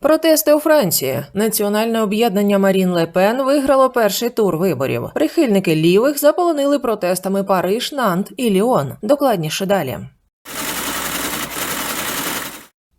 Протести у Франції. Національне об'єднання Марін Ле Пен виграло перший тур виборів. Прихильники лівих заполонили протестами Париж, Нант і Ліон. Докладніше далі.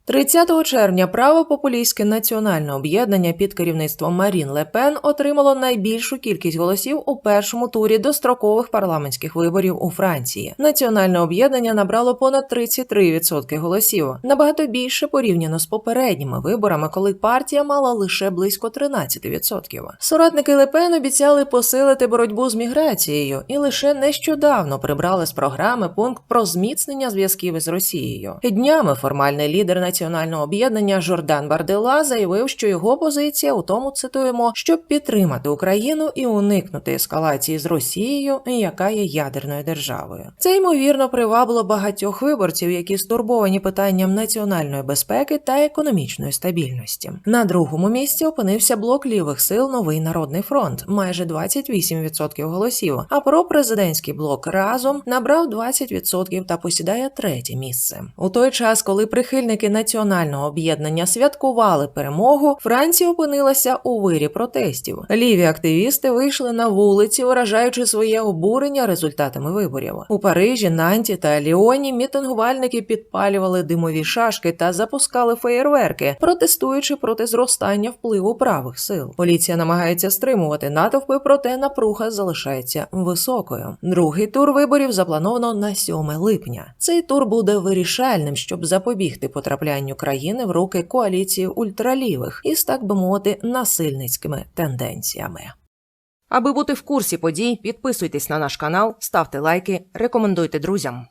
30 червня правопопулістське національне об'єднання під керівництвом Марін Ле Пен отримало найбільшу кількість голосів у першому турі дострокових парламентських виборів у Франції. Національне об'єднання набрало понад 33% голосів, набагато більше порівняно з попередніми виборами, коли партія мала лише близько 13%. Соратники Ле Пен обіцяли посилити боротьбу з міграцією і лише нещодавно прибрали з програми пункт про зміцнення зв'язків із Росією. Днями формальний лідер національного об'єднання Жордан Бардела заявив, що його позиція у тому цитуємо, щоб підтримати Україну і уникнути ескалації з Росією, яка є ядерною державою. Це ймовірно привабило багатьох виборців, які стурбовані питанням національної безпеки та економічної стабільності. На другому місці опинився блок лівих сил Новий народний фронт, майже 28% голосів. А пропрезидентський блок разом набрав 20% та посідає третє місце. У той час, коли прихильники національного об'єднання святкували перемогу, Франція опинилася у вирі протестів. Ліві активісти вийшли на вулиці, виражаючи своє обурення результатами виборів. У Парижі, Нанті та Ліоні мітингувальники підпалювали димові шашки та запускали феєрверки, протестуючи проти зростання впливу правих сил. Поліція намагається стримувати натовпи, проте напруга залишається високою. Другий тур виборів заплановано на 7 липня. Цей тур буде вирішальним, щоб запобігти потраплянню країни в руки коаліції ультралівих із, так би мовити, насильницькими тенденціями. Аби бути в курсі подій, підписуйтесь на наш канал, ставте лайки, рекомендуйте друзям.